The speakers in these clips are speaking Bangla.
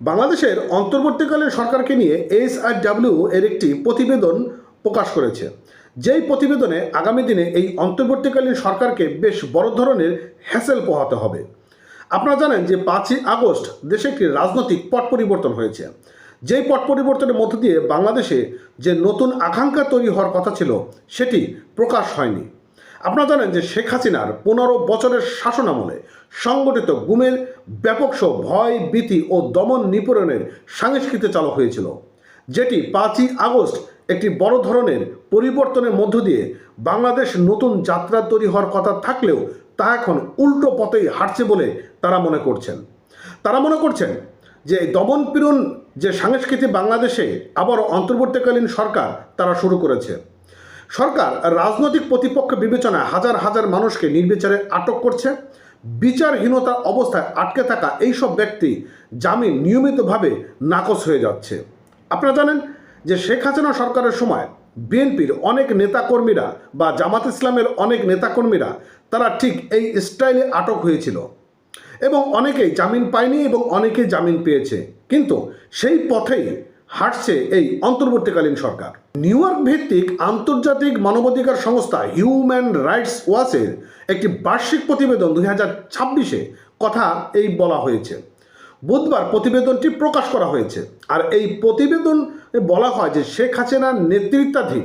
বাংলাদেশের অন্তর্বর্তীকালীন সরকারকে নিয়ে এইচ আর ডাব্লিউ এর একটি প্রতিবেদন প্রকাশ করেছে। যেই প্রতিবেদনে আগামী দিনে এই অন্তর্বর্তীকালীন সরকারকে বেশ বড় ধরনের হ্যাসেল পোহাতে হবে। আপনারা জানেন যে পাঁচই আগস্ট দেশে একটি রাজনৈতিক পট পরিবর্তন হয়েছে। যেই পট পরিবর্তনের মধ্য দিয়ে বাংলাদেশে যে নতুন আকাঙ্ক্ষা তৈরি হওয়ার কথা ছিল, সেটি প্রকাশ হয়নি। আপনারা জানেন যে শেখ হাসিনার পনেরো বছরের শাসন আমলে সংগঠিত গুমের ব্যাপক সহ ভয়, ভীতি ও দমন নিপীড়নের সংস্কৃতি চালু হয়েছিল, যেটি পাঁচই আগস্ট একটি বড় ধরনের পরিবর্তনের মধ্য দিয়ে বাংলাদেশ নতুন যাত্রা তৈরি হওয়ার কথা থাকলেও তা এখন উল্টো পথেই হাঁটছে বলে তারা মনে করছেন। তারা মনে করছেন যে দমন পীড়ন যে সংস্কৃতি বাংলাদেশে আবার অন্তর্বর্তীকালীন সরকার তারা শুরু করেছে। সরকার রাজনৈতিক প্রতিপক্ষ বিবেচনায় হাজার হাজার মানুষকে নির্বিচারে আটক করছে। বিচারহীনতা অবস্থায় আটকে থাকা এইসব ব্যক্তি জামিন নিয়মিতভাবে নাকচ হয়ে যাচ্ছে। আপনারা জানেন যে শেখ হাসিনা সরকারের সময় বিএনপির অনেক নেতাকর্মীরা বা জামাত ইসলামের অনেক নেতাকর্মীরা তারা ঠিক এই স্টাইলে আটক হয়েছিল এবং অনেকেই জামিন পায়নি এবং অনেকেই জামিন পেয়েছে। কিন্তু সেই পথেই হাঁটছে এই অন্তর্বর্তীকালীন সরকার। নিউ ইয়র্ক ভিত্তিক আন্তর্জাতিক মানবাধিকার সংস্থা হিউম্যান রাইটস ওয়াচের একটি বার্ষিক প্রতিবেদন দুই হাজার ছাব্বিশে কথা এই বলা হয়েছে। বুধবার প্রতিবেদনটি প্রকাশ করা হয়েছে। আর এই প্রতিবেদন বলা হয় যে শেখ হাসিনার নেতৃত্বাধীন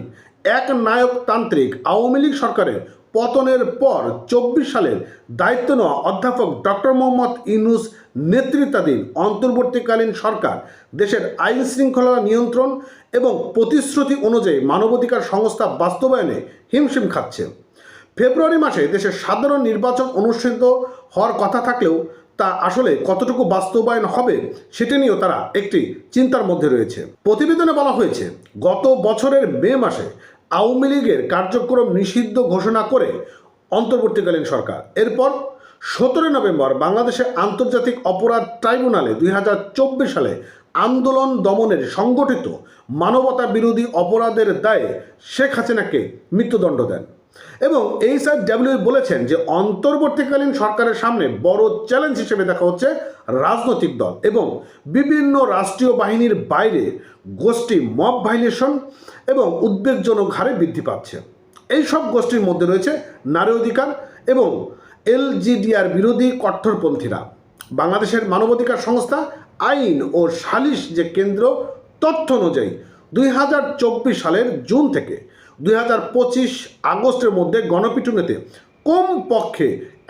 এক নায়কতান্ত্রিক আওয়ামী লীগ সরকারের পতনের পর চব্বিশ সালের দায়িত্ব নেওয়া অধ্যাপক ডক্টর মোহাম্মদ ইউনুস নেতৃত্বাধীন অন্তর্বর্তীকালীন সরকার, দেশের আইন শৃঙ্খলা নিয়ন্ত্রণ এবং প্রতিশ্রুতি অনুযায়ী মানবাধিকার সংস্থা বাস্তবায়নে হিমশিম খাচ্ছে। ফেব্রুয়ারি মাসে দেশের সাধারণ নির্বাচন অনুষ্ঠিত হওয়ার কথা থাকলেও তা আসলে কতটুকু বাস্তবায়ন হবে সেটা নিয়েও তারা একটি চিন্তার মধ্যে রয়েছে। প্রতিবেদনে বলা হয়েছে, গত বছরের মে মাসে আওয়ামী লীগের কার্যক্রম নিষিদ্ধ ঘোষণা করে অন্তর্বর্তীকালীন সরকার। এরপর সতেরোই নভেম্বর বাংলাদেশের আন্তর্জাতিক অপরাধ ট্রাইব্যুনালে দুই হাজার চব্বিশ সালে আন্দোলন দমনের সংগঠিত মানবতা বিরোধী অপরাধের দায়ে শেখ হাসিনাকে মৃত্যুদণ্ড দেন। এবং এই স্যার ডাব্লিউ বলেছেন যে অন্তর্বর্তীকালীন সরকারের সামনে বড় চ্যালেঞ্জ হিসেবে দেখা হচ্ছে রাজনৈতিক দল এবং বিভিন্ন রাষ্ট্রীয় বাহিনীর বাইরে গোষ্ঠী মব ভাইলেশন এবং উদ্বেগজনক হারে বৃদ্ধি পাচ্ছে। এই সব গোষ্ঠীর মধ্যে রয়েছে নারী অধিকার এবং এলজিডিআর বিরোধী কট্টরপন্থীরা। বাংলাদেশের মানবাধিকার সংস্থা আইন ও সালিশ যে কেন্দ্র, তথ্য অনুযায়ী দুই হাজার চব্বিশ সালের জুন থেকে দুই হাজার পঁচিশ আগস্টের মধ্যে গণপিটুনিতে কম পক্ষে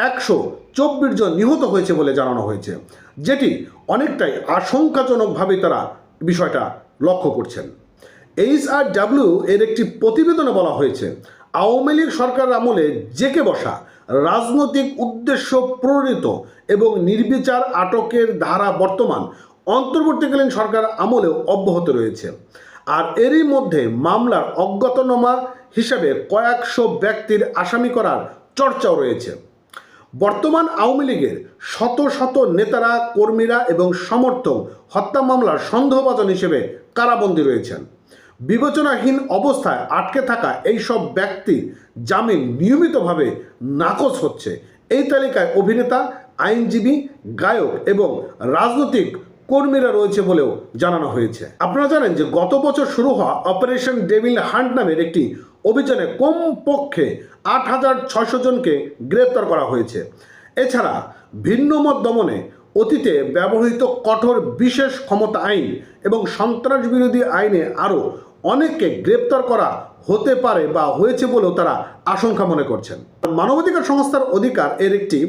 একশো চব্বিশ জন নিহত হয়েছে বলে জানানো হয়েছে, যেটি অনেকটাই আশঙ্কাজনকভাবে তারা বিষয়টা লক্ষ্য করছেন। এইচ আর ডাব্লিউ এর একটি প্রতিবেদনে বলা হয়েছে, আওয়ামী লীগ সরকার আমলে জেকে বসা, রাজনৈতিক উদ্দেশ্য প্রণীত এবং নির্বিচার আটকের ধারা বর্তমান অন্তর্বর্তীকালীন সরকার আমলেও অব্যাহত রয়েছে। আর এরই মধ্যে মামলার অজ্ঞাতনামা হিসাবে কয়েকশো ব্যক্তির আসামি করার চর্চাও রয়েছে। বর্তমান আওয়ামী লীগের শত শত নেতারা, কর্মীরা এবং সমর্থক হত্যা মামলার সন্দেহভাজন হিসেবে কারাবন্দী রয়েছেন। বিবেচনাহীন অবস্থায় আটকে থাকা এই সব ব্যক্তি জামিন নিয়মিতভাবে নাকচ হচ্ছে। এই তালিকায় অভিনেতা, আইনজীবী, গায়ক এবং রাজনৈতিক কর্মীরা রয়েছে বলেও জানানো হয়েছে। আপনারা জানেন যে গত বছর শুরু হওয়া অপারেশন ডেভিল হান্ট নামের একটি অভিযানে কমপক্ষে আট হাজার ছয়শো জনকে গ্রেপ্তার করা হয়েছে। এছাড়া ভিন্নমত দমনে অতীতে ব্যবহৃত কঠোর বিশেষ ক্ষমতা আইন এবং সন্ত্রাস বিরোধী আইনে আরও অনেককে গ্রেপ্তার করা হতে পারে বা হয়েছে বলেও তারা আশঙ্কা মনে করছেন। মানবাধিকার সংস্থার অধিকার এর একটি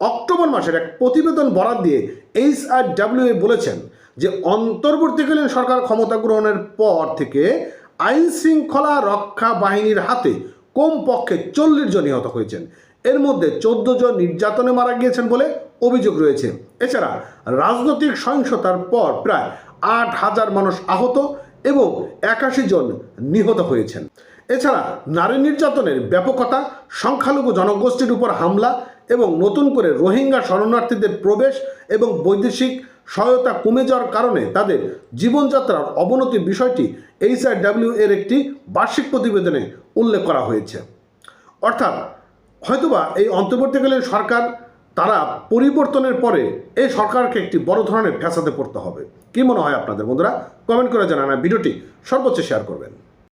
অক্টোবর মাসের এক প্রতিবেদন বরাদ দিয়ে এইচ আর ডাব্লিউ বলেছেন যে অন্তর্বর্তীকালীন সরকার ক্ষমতা গ্রহণের পর থেকে আইন শৃঙ্খলা রক্ষা বাহিনীর হাতে কমপক্ষে চল্লিশ জন নিহত হয়েছেন। এর মধ্যে চোদ্দ জন নির্যাতনে মারা গিয়েছেন বলে অভিযোগ রয়েছে। এছাড়া রাজনৈতিক সহিংসতার পর প্রায় আট হাজার মানুষ আহত এবং একাশি জন নিহত হয়েছেন। এছাড়া নারী নির্যাতনের ব্যাপকতা, সংখ্যালঘু জনগোষ্ঠীর উপর হামলা এবং নতুন করে রোহিঙ্গা শরণার্থীদের প্রবেশ এবং বৈদেশিক সহায়তা কমে যাওয়ার কারণে তাদের জীবনযাত্রার অবনতির বিষয়টি এইচআরডাব্লিউ এর একটি বার্ষিক প্রতিবেদনে উল্লেখ করা হয়েছে। অর্থাৎ, হয়তোবা এই অন্তর্বর্তীকালীন সরকার তারা পরিবর্তনের পরে এই সরকারকে একটি বড় ধরনের ফ্যাসাতে পড়তে হবে। কি মনে হয় আপনাদের বন্ধুরা? কমেন্ট করে জানান ভিডিওটি সর্বোচ্চ শেয়ার করবেন।